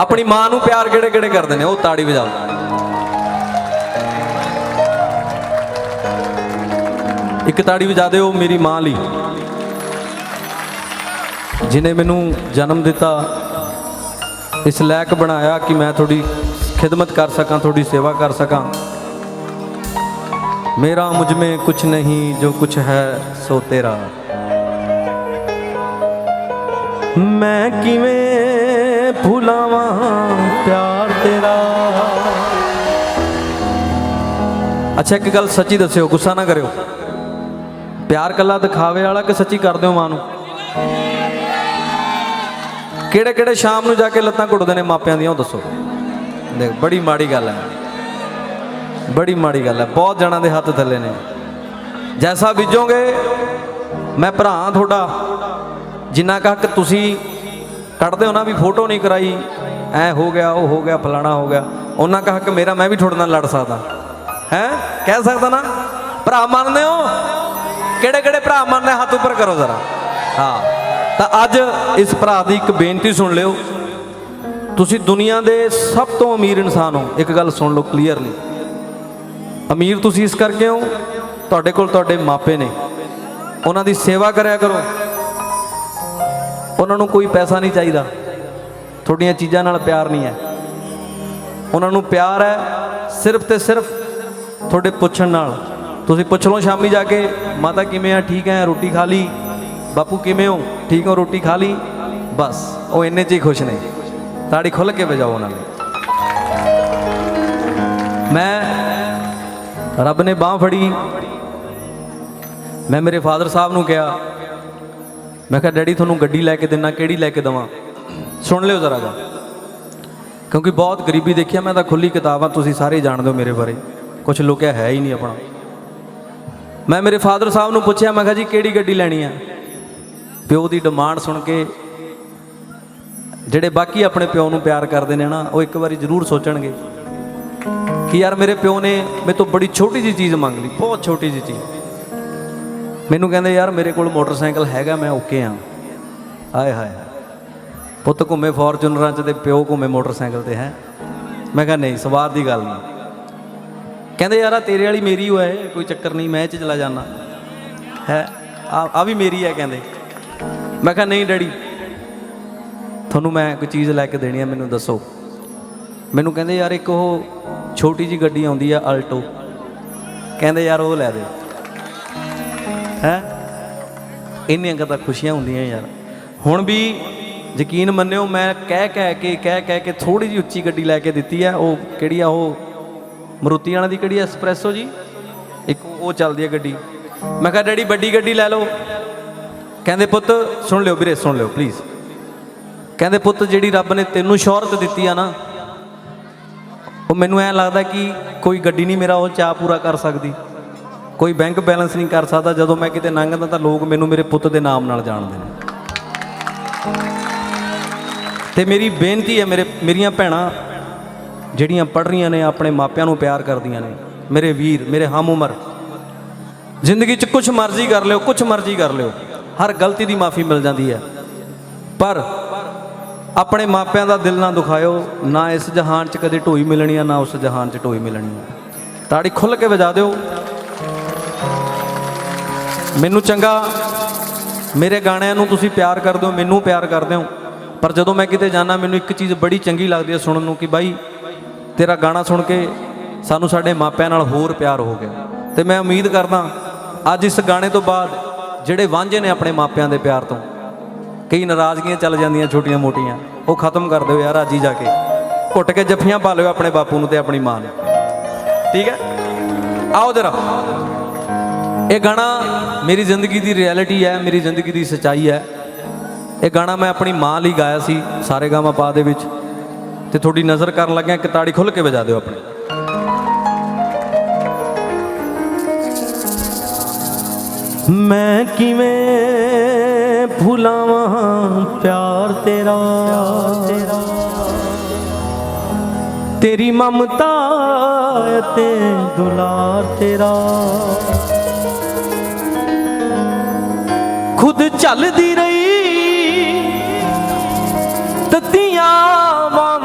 ਆਪਣੀ ਮਾਂ ਨੂੰ ਪਿਆਰ ਕਿਹੜੇ ਕਿਹੜੇ ਕਰਦੇ ਨੇ? ਉਹ ਤਾੜੀ ਵਜਾਓ ਇੱਕ ਤਾੜੀ ਵਜਾ ਦਿਓ ਮੇਰੀ ਮਾਂ ਲਈ। ਜਿਨੇ ਮੈਨੂੰ ਜਨਮ ਦਿੱਤਾ, ਇਸ ਲਾਇਕ ਬਣਾਇਆ ਕਿ ਮੈਂ ਤੁਹਾਡੀ ਖਿਦਮਤ ਕਰ ਸਕਾਂ, ਤੁਹਾਡੀ ਸੇਵਾ ਕਰ ਸਕਾਂ। ਮੇਰਾ ਮੁਝ ਮੇ ਕੁਛ ਨਹੀਂ, ਜੋ ਕੁਛ ਹੈ ਸੋ ਤੇਰਾ। ਮੈਂ ਕਿਵੇਂ ਭੁਲਾਵਾਂ, ਪਿਆਰ ਤੇਰਾ। ਅੱਛਾ, ਇੱਕ ਗੱਲ ਸੱਚੀ ਦੱਸਿਓ, ਗੁੱਸਾ ਨਾ ਕਰਿਓ। ਪਿਆਰ ਕੱਲਾ ਦਿਖਾਵੇ ਵਾਲਾ ਕਿ ਸੱਚੀ ਕਰਦੇ ਹੋ ਮਾਂ ਨੂੰ? ਕਿਹੜੇ ਕਿਹੜੇ ਸ਼ਾਮ ਨੂੰ ਜਾ ਕੇ ਲੱਤਾਂ ਘੁੱਟਦੇ ਨੇ ਮਾਪਿਆਂ ਦੀਆਂ, ਉਹ ਦੱਸੋ। ਦੇਖ, ਬੜੀ ਮਾੜੀ ਗੱਲ ਹੈ। ਬੜੀ ਮਾੜੀ ਗੱਲ ਹੈ। ਬਹੁਤ ਜਣਾਂ ਦੇ ਹੱਥ ਥੱਲੇ ਨੇ। ਜੈਸਾ ਬੀਜੋਗੇ, ਮੈਂ ਭਰਾ ਹਾਂ ਤੁਹਾਡਾ। ਜਿੰਨਾ ਕੁ ਹੱਕ ਤੁਸੀਂ ਕੱਢਦੇ ਉਹਨਾਂ ਵੀ ਫੋਟੋ ਨਹੀਂ ਕਰਾਈ। ਐ ਹੋ ਗਿਆ, ਉਹ ਹੋ ਗਿਆ, ਫਲਾਣਾ ਹੋ ਗਿਆ। ਉਹਨਾਂ ਕੁ ਕਿ ਮੇਰਾ ਮੈਂ ਵੀ ਤੁਹਾਡੇ ਨਾਲ ਲੜ ਸਕਦਾ। ਹੈ? ਕਹਿ ਸਕਦਾ ਨਾ? ਭਰਾ ਮੰਨਦੇ ਹੋ? ਕਿਹੜੇ ਕਿਹੜੇ ਭਰਾ ਮੰਨਦੇ? ਹੱਥ ਉੱਪਰ ਕਰੋ ਜ਼ਰਾ। ਹਾਂ। ਤਾਂ ਅੱਜ ਇਸ ਭਰਾ ਦੀ ਇੱਕ ਬੇਨਤੀ ਸੁਣ ਲਿਓ। ਤੁਸੀਂ ਦੁਨੀਆ ਦੇ ਸਭ ਤੋਂ ਅਮੀਰ ਇਨਸਾਨ ਹੋ। ਇੱਕ ਗੱਲ ਸੁਣ ਲਓ ਕਲੀਅਰਲੀ ਅਮੀਰ ਤੁਸੀਂ ਇਸ ਕਰਕੇ ਹੋ? ਤੁਹਾਡੇ ਕੋਲ ਤੁਹਾਡੇ ਮਾਪੇ ਨੇ। ਉਹਨਾਂ ਦੀ ਸੇਵਾ ਕਰਿਆ ਕਰੋ। ਉਹਨਾਂ ਨੂੰ ਕੋਈ ਪੈਸਾ ਨਹੀਂ ਚਾਹੀਦਾ। ਤੁਹਾਡੀਆਂ ਚੀਜ਼ਾਂ ਨਾਲ ਪਿਆਰ ਨਹੀਂ ਹੈ। ਉਹਨਾਂ ਨੂੰ ਪਿਆਰ ਹੈ ਸਿਰਫ ਤੇ ਸਿਰਫ ਤੁਹਾਡੇ ਪੁੱਛਣ ਨਾਲ। ਤੁਸੀਂ ਪੁੱਛ ਲਓ ਸ਼ਾਮੀ ਜਾ ਕੇ, ਮਾਤਾ ਕਿਵੇਂ ਆ? ਠੀਕ ਹੈ? ਰੋਟੀ ਖਾ ਲਈ? ਬਾਪੂ ਕਿਵੇਂ ਹੋ? ਠੀਕ ਹੋ? ਰੋਟੀ ਖਾ ਲਈ? ਬਸ। ਉਹ ਇੰਨੇ 'ਚ ਹੀ ਖੁਸ਼ ਨੇ। ਤਾੜੀ ਖੁੱਲ ਕੇ ਵਜਾਓ ਉਹਨਾਂ ਨੇ। ਮੈਂ ਰੱਬ ਨੇ ਬਾਹ ਫੜੀ। ਮੈਂ ਮੇਰੇ ਫਾਦਰ ਸਾਹਿਬ ਨੂੰ ਕਿਹਾ ਮੈਂ ਕਿਹਾ, ਡੈਡੀ, ਤੁਹਾਨੂੰ ਗੱਡੀ ਲੈ ਕੇ ਦੇਣਾ ਕਿਹੜੀ ਲੈ ਕੇ ਦਵਾਂ? ਸੁਣ ਲਿਓ ਜ਼ਰਾ ਜਾ ਕਿਉਂਕਿ ਬਹੁਤ ਗਰੀਬੀ ਦੇਖਿਆ ਮੈਂ ਤਾਂ ਖੁੱਲੀ ਕਿਤਾਬਾਂ ਤੁਸੀਂ ਸਾਰੇ ਜਾਣਦੇ ਹੋ ਮੇਰੇ ਬਾਰੇ। ਕੁਝ ਲੁਕਿਆ ਹੈ ਹੀ ਨਹੀਂ ਆਪਣਾ। ਮੈਂ ਮੇਰੇ ਫਾਦਰ ਸਾਹਿਬ ਨੂੰ ਪੁੱਛਿਆ, ਮੈਂ ਕਿਹਾ, ਜੀ, ਕਿਹੜੀ ਗੱਡੀ ਲੈਣੀ ਆ? ਪਿਓ ਦੀ ਡਿਮਾਂਡ ਸੁਣ ਕੇ ਜਿਹੜੇ ਬਾਕੀ ਆਪਣੇ ਪਿਓ ਨੂੰ ਪਿਆਰ ਕਰਦੇ ਨੇ ਨਾ, ਉਹ ਇੱਕ ਵਾਰੀ ਜ਼ਰੂਰ ਸੋਚਣਗੇ ਕਿ ਯਾਰ ਮੇਰੇ ਪਿਓ ਨੇ ਮੇਰੇ ਤੋਂ ਬੜੀ ਛੋਟੀ ਜੀ ਚੀਜ਼ ਮੰਗ ਲਈ, ਬਹੁਤ ਛੋਟੀ ਜੀ ਚੀਜ਼। ਮੈਨੂੰ ਕਹਿੰਦੇ, ਯਾਰ, ਮੇਰੇ ਕੋਲ ਮੋਟਰਸਾਈਕਲ ਹੈਗਾ, ਮੈਂ ਓਕੇ ਆ। ਆਏ ਹਾਏ ਪੁੱਤ ਘੁੰਮੇ ਫੋਰਚੂਨਰਾਂ 'ਚ ਤੇ ਪਿਓ ਘੁੰਮੇ ਮੋਟਰਸਾਈਕਲ ਤੇ ਹੈ। ਮੈਂ ਕਿਹਾ, ਨਹੀਂ, ਸਵਾਰ ਦੀ ਗੱਲ ਨਹੀਂ। ਕਹਿੰਦੇ, ਯਾਰ, ਆ ਤੇਰੇ ਵਾਲੀ ਮੇਰੀ ਓ ਹੈ, ਕੋਈ ਚੱਕਰ ਨਹੀਂ, ਮੈਂ ਇਹ 'ਚ ਚਲਾ ਜਾਣਾ ਹੈ, ਆ ਆ ਵੀ ਮੇਰੀ ਹੈ, ਕਹਿੰਦੇ। ਮੈਂ ਕਿਹਾ, ਨਹੀਂ, ਡੈਡੀ, ਤੁਹਾਨੂੰ ਮੈਂ ਕੋਈ ਚੀਜ਼ ਲੈ ਕੇ ਦੇਣੀ ਆ ਮੈਨੂੰ ਦੱਸੋ। ਮੈਨੂੰ ਕਹਿੰਦੇ, ਯਾਰ, ਇੱਕ ਉਹ ਛੋਟੀ ਜੀ ਗੱਡੀ ਆਉਂਦੀ ਆ, ਅਲਟੋ। ਕਹਿੰਦੇ, ਯਾਰ, ਉਹ ਲੈ ਦੇ। ਹੈ? ਇੰਨੀਆਂ ਕਦਾ ਖੁਸ਼ੀਆਂ ਹੁੰਦੀਆਂ ਯਾਰ। ਹੁਣ ਵੀ ਯਕੀਨ ਮੰਨਿਓ, ਮੈਂ ਕਹਿ ਕਹਿ ਕੇ, ਕਹਿ ਕਹਿ ਕੇ ਥੋੜੀ ਜੀ ਉੱਚੀ ਗੱਡੀ ਲੈ ਕੇ ਦਿੱਤੀ ਆ। ਉਹ ਕਿਹੜੀ ਆ, ਉਹ ਮਰੂਤੀ ਵਾਲਾ ਦੀ ਕਿਹੜੀ ਆ ਐਸਪ੍ਰੈਸੋ ਜੀ? ਇੱਕ ਉਹ ਚੱਲਦੀ ਆ ਗੱਡੀ। ਮੈਂ ਕਿਹਾ, ਡੈਡੀ ਵੱਡੀ ਗੱਡੀ ਲੈ ਲਓ। ਕਹਿੰਦੇ, ਪੁੱਤ, ਸੁਣ ਲਿਓ ਵੀਰੇ, ਸੁਣ ਲਿਓ ਪਲੀਜ਼ ਕਹਿੰਦੇ, ਪੁੱਤ, ਜਿਹੜੀ ਰੱਬ ਨੇ ਤੈਨੂੰ ਸ਼ੌਹਰਤ ਦਿੱਤੀ ਆ ਨਾ, ਉਹ ਮੈਨੂੰ ਐ ਲੱਗਦਾ ਕਿ ਕੋਈ ਗੱਡੀ ਨਹੀਂ ਮੇਰਾ, ਉਹ ਚਾਹ ਪੂਰਾ ਕਰ ਸਕਦੀ। ਕੋਈ ਬੈਂਕ ਬੈਲੈਂਸ ਨਹੀਂ ਕਰ ਸਕਦਾ, ਜਦੋਂ ਮੈਂ ਕਿਤੇ ਲੰਘਦਾ ਤਾਂ ਲੋਕ ਮੈਨੂੰ ਮੇਰੇ ਪੁੱਤ ਦੇ ਨਾਮ ਨਾਲ ਜਾਣਦੇ ਨੇ। ਤੇ ਮੇਰੀ ਬੇਨਤੀ ਹੈ ਮੇਰੇ, ਮੇਰੀਆਂ ਭੈਣਾਂ, ਜਿਹੜੀਆਂ ਪੜ ਰਹੀਆਂ ਨੇ, ਆਪਣੇ ਮਾਪਿਆਂ ਨੂੰ ਪਿਆਰ ਕਰਦੀਆਂ ਨੇ, ਮੇਰੇ ਵੀਰ, ਮੇਰੇ ਹਮ ਉਮਰ, ਜ਼ਿੰਦਗੀ 'ਚ ਕੁਝ ਮਰਜ਼ੀ ਕਰ ਲਿਓ ਕੁਝ ਮਰਜ਼ੀ ਕਰ ਲਿਓ, ਹਰ ਗਲਤੀ ਦੀ ਮਾਫੀ ਮਿਲ ਜਾਂਦੀ ਹੈ। ਪਰ ਆਪਣੇ ਮਾਪਿਆਂ ਦਾ ਦਿਲ ਨਾ ਦੁਖਾਇਓ, ਨਾ ਇਸ ਜਹਾਨ 'ਚ ਕਦੇ ਢੋਈ ਮਿਲਣੀ ਆ, ਨਾ ਉਸ ਜਹਾਨ 'ਚ ਢੋਈ ਮਿਲਣੀ ਆ। ਤਾੜੀ ਖੁੱਲ ਕੇ ਵਜਾ ਦਿਓ। ਮੈਨੂੰ ਚੰਗਾ, ਮੇਰੇ ਗਾਣਿਆਂ ਨੂੰ ਤੁਸੀਂ ਪਿਆਰ ਕਰਦੇ ਹੋ, ਮੈਨੂੰ ਪਿਆਰ ਕਰਦੇ ਹੋ, ਪਰ ਜਦੋਂ ਮੈਂ ਕਿਤੇ ਜਾਣਾ ਮੈਨੂੰ ਇੱਕ ਚੀਜ਼ ਬੜੀ ਚੰਗੀ ਲੱਗਦੀ ਹੈ ਸੁਣਨ ਨੂੰ ਕਿ ਬਾਈ, ਤੇਰਾ ਗਾਣਾ ਸੁਣ ਕੇ ਸਾਨੂੰ ਸਾਡੇ ਮਾਪਿਆਂ ਨਾਲ ਹੋਰ ਪਿਆਰ ਹੋ ਗਿਆ। ਤੇ ਮੈਂ ਉਮੀਦ ਕਰਦਾ, ਅੱਜ ਇਸ ਗਾਣੇ ਤੋਂ ਬਾਅਦ ਜਿਹੜੇ ਵਾਂਝੇ ਨੇ ਆਪਣੇ ਮਾਪਿਆਂ ਦੇ ਪਿਆਰ ਤੋਂ, ਕਈ ਨਾਰਾਜ਼ਗੀਆਂ ਚੱਲ ਜਾਂਦੀਆਂ ਛੋਟੀਆਂ ਮੋਟੀਆਂ, ਉਹ ਖਤਮ ਕਰ ਦਿਓ ਯਾਰ ਅੱਜ ਹੀ ਜਾ ਕੇ। ਘੁੱਟ ਕੇ ਜੱਫੀਆਂ ਪਾ ਲਿਓ ਆਪਣੇ ਬਾਪੂ ਨੂੰ ਤੇ ਆਪਣੀ ਮਾਂ ਨੂੰ। ਠੀਕ ਹੈ? ਆਓ ਜਰਾ। ਇਹ ਗਾਣਾ ਮੇਰੀ ਜ਼ਿੰਦਗੀ ਦੀ ਰਿਐਲਿਟੀ ਹੈ, ਮੇਰੀ ਜ਼ਿੰਦਗੀ ਦੀ ਸੱਚਾਈ ਹੈ। ਇਹ ਗਾਣਾ ਮੈਂ ਆਪਣੀ ਮਾਂ ਲਈ ਗਾਇਆ ਸੀ, ਸਾਰੇ ਗਾਮਾ ਪਾ ਦੇ ਵਿੱਚ। ਤੇ ਤੁਹਾਡੀ ਨਜ਼ਰ ਕਰਨ ਲੱਗਿਆ ਕਿ ਤਾੜੀ ਖੁੱਲ ਕੇ ਵਜਾ ਦਿਓ ਆਪਣੀ। ਮੈਂ ਕਿਵੇਂ ਭੁਲਾਵਾਂ ਪਿਆਰ ਤੇਰਾ? ਤੇਰੀ ਮਮਤਾ ਤੇ ਦੁਲਾਰ ਤੇਰਾ। ਖੁਦ ਚੱਲਦੀ ਰਹੀ। ਤਤੀਆਂ